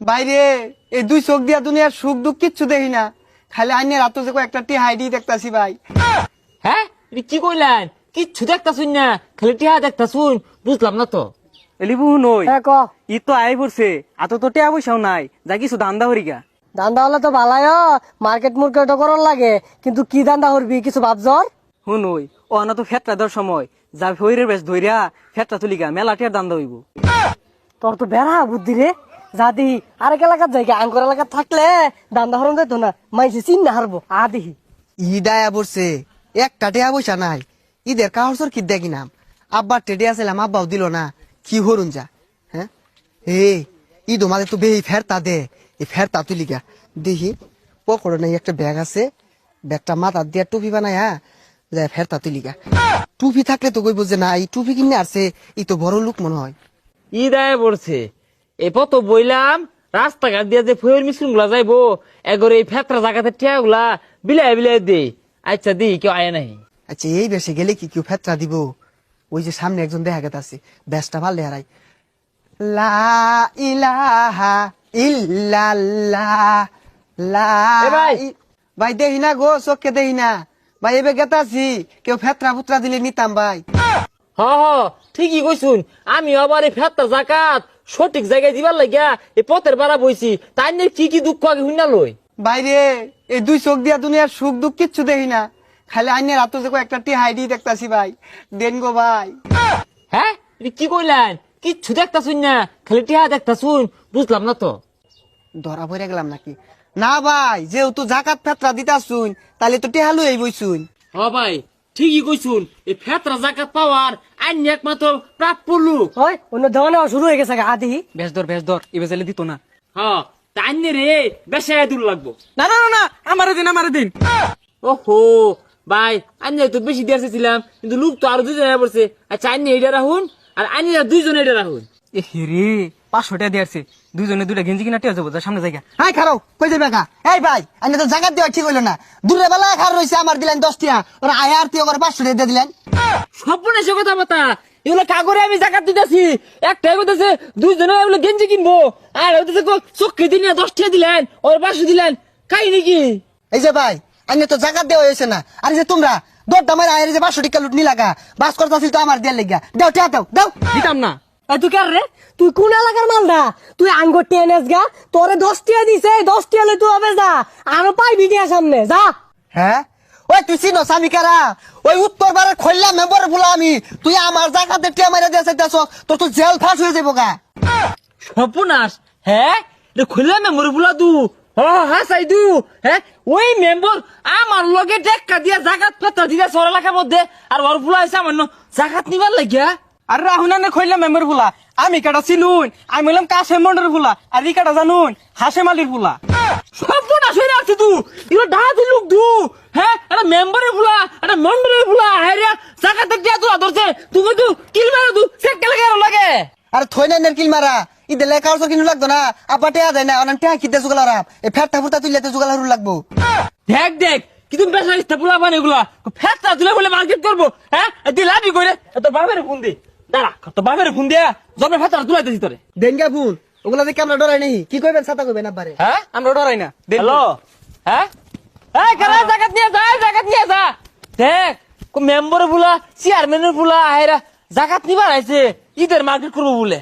বাইরে এই দুই চোখ দিয়া দুনিয়ার সুখ দুঃখ কিচ্ছু দেখি না। খালি আইনের রাত যে একটা টি হাইডি দেখতাছি ভাই। হ্যাঁ? এটা কি কইলেন? কিচ্ছু দেখতাছুন না খালি টিহা দেখতাছুন বুঝলাম না তো। এলিবু নই হ্যাঁ ক। ই তো আই পড়ছে এত তো টিয়া পয়সাও নাই যা কিছু দান্দা হরিগা দান্দা হলে তো ভালাই মার্কেট মুর্কেট করার লাগে কিন্তু কি দান্দা করবি কিছু ভাবজর হুনই ও না তো ফেটটা দেওয়ার সময় যা ভৈরের বেশ ধইরা ফেটটা তুলিগা মেলা টিয়ার দান্দা হইব। তোর তো বেড়া বুদ্ধি রে। যা দিহি আরেক এলাকার জায়গা আঙ্কর এলাকার থাকলে দান্দা হরণ যেত না মাইসে চিন না হারবো আ দিহি ইডায়া পড়ছে একটা টেয়া পয়সা নাই। ঈদের কাহরসর কি দেখি নাম? আব্বার টেডে আসলাম আব্বাও দিল না কি হরুন যা হ্যাঁ? হে ঈদ আমাদের তো বেহি ফেরতা দে এই ফেরতা তুই লিগা। দেখি পকড়ে নাই একটা ব্যাগ আছে ব্যাগটা মাথা দিয়া টুপি বানাই হ্যাঁ যায় ফেরতা তুই লিগা। টুপি থাকলে তো কইব যে না এই টুপি কিনে আসছে ই তো বড় লোক মনে হয়। ঈদ আয় পড়ছে এ পত বইলাম রাস্তাঘাট দিয়ে যে ফয়ের মিশ্রণগুলা যাইবো এগরে এই ফেতরা জায়গাতে টিয়া গুলা বিলাই বিলাই দে আচ্ছা দি কেউ আয় নাই। আচ্ছা এই বেশে গেলে কি কেউ ফেতরা দিব? ওই যে সামনে একজন দেখা গেছে আছে ব্যাসটা ভালো হারাই। লা ইলাহা ইল্লাল্লাহ লা ভাই! দেহি না গো চোখকে দেহি না। ভাই এবে গেতাছি কেউ ফেতরা ফুতরা দিলে নিতাম ভাই। হ হ ঠিকই কইছুন আমি আবার এই ফেতরা জাকাত সঠিক জায়গায় দিবার লাগিয়া এই পথের বাড়া বইছি। তাই নিয়ে কি কি দুঃখ আগে হুইনা লই? বাইরে এই দুই চোখ দিয়া দুনিয়ার সুখ দুঃখ কিচ্ছু দেখি না। খালি আইনের রাত যে একটা টি হাইডি দেখতাছি ভাই। দেন গো ভাই। হ্যাঁ? কি কইলেন? কিচ্ছু দেখতাছুন না খালি টিহা দেখতাছুন বুঝলাম না তো। ধরা পড়ে গেলাম নাকি? না ভাই যেহেতু জাকাত ফেতরা দিতাছুন তাহলে তো টেহালু এই বইছুন। হ ভাই ঠিকই কইছুন এই ফেতরা জাকাত পাওয়ার আইন একমাত্র প্রাপ্য লোক। ওই অন্য দেওয়া নেওয়া শুরু হয়ে গেছে আদি। বেশ ধর বেশ ধর এবার দিত না। হ্যাঁ তাই রে বেশায় দূর লাগবো। না না না, না আমার দিন আমার দিন। ওহো ভাই আইন তো বেশি দিয়ে আসছিলাম কিন্তু লোক তো আরও দুজন পড়ছে। আচ্ছা আইন এটা রাখুন আর আইন দুইজন এটা রাখুন। এ হেরে পাঁচশো টাকা দিয়েছে দুজনে দুইটা গেঞ্জি কিনা টিয়া যাব যা সামনে জায়গা। হাই খারাও কই যাবে কা এই ভাই আমি তো জাকাত দেওয়া ঠিক হইল না। দূরে বেলা খার রইছে আমার দিলেন দশ টিয়া ওরা আয় আর টিয়া করে পাঁচশো টাকা দিয়ে দিলেন। সর্বনেশে কথা বাতা এগুলো কাগরে আমি জাকাত দিতেছি। একটা কইতেছে দুইজনে এগুলো গেঞ্জি কিনবো। আর হইতেছে চক্রি দিন দশ টাকা দিলেন ওর পাঁচশো দিলেন। কাই নাকি এই যে ভাই আমি তো জাকাত দেওয়া হয়েছে না। আর যে তোমরা দরটা মারে আয়ের যে পাঁচশো টিকা লুট নিলাগা। বাস করতেছিল তো আমার দেওয়ার লেগা দাও টিয়া দাও দাও। দিতাম না। তুই কার রে? তুই কোন এলাকার মালদা তুই আঙ্গুর টেনেস গা? তোরে দশ টিয়া দিছে দশ টিয়া লই তুই হবে যা আরও পাইবি টিয়া সামনে? যা। হ্যাঁ? ওই তুই চিনো স্বামী কারা? ওই উত্তর বারে খইলা মেম্বার বলা আমি। তুই আমার জাকাতে টিয়া মারে দিয়ে চাইতেছ তোর তো জেল ফাঁস হয়ে যাব গা। সর্বনাশ হ্যাঁ? রে মেম্বার বুলা দু। হ হ্যাঁ চাই দু। হ্যাঁ? ওই মেম্বার আমার লগে টেক্কা দিয়া জাকাত পাত্র দিয়া সর এলাকার মধ্যে আর ওর বুলা আছে আমার ন- জাকাত নিবার লাগিয়া। আর রাহুনা না খইলাম মেম্বার ফুলা আমি কাটা চিনুন আমি বললাম কাশেম মন্ডর ফুলা আর ই কাটা জানুন? হাসেম আলীর ফুলা সর্বনাশ হয়ে আছে তু। এগুলো ডাহাতি লোক দু হ্যাঁ একটা মেম্বারের বুলা একটা মন্ডলের বুলা হ্যাঁ রে জাকাত দিয়া তোলা ধরছে তুমি তো কিল মারা দু সে কেলে কেন লাগে? আর থই না কিল মারা। ইদে লেখা আর কিনু লাগতো না। আব্বা টিয়া যায় না অনেক টিয়া খিদে জুগাল আর এই ফেরটা ফুরটা তুইলে তো জুগাল লাগবো। দেখ দেখ কিন্তু বেসা ইস্তা পোলা বানে এগুলা। ফেসটা তুলে বলে মার্কেট করব হ্যাঁ? দিলাবি করে তোর বাপের ফোন দি। দাঁড়া। তোর বাপের ফোন দিয়া জমে ফেসটা তুলাইতেছি তোরে। দেনগা ফুল ওগুলা দেখে আমরা ডরাই নেই। কি কইবেন ছাতা কইবেন আব্বারে? হ্যাঁ? আমরা ডরাই না। হ্যালো? হ্যাঁ? এই কারা জাকাত নিয়ে যা এই জাকাত নিয়ে যা। দেখ মেম্বার বুলা চেয়ারম্যানের বুলা আহেরা জাকাত নিবার আইছে ঈদের মার্কেট করব বলে।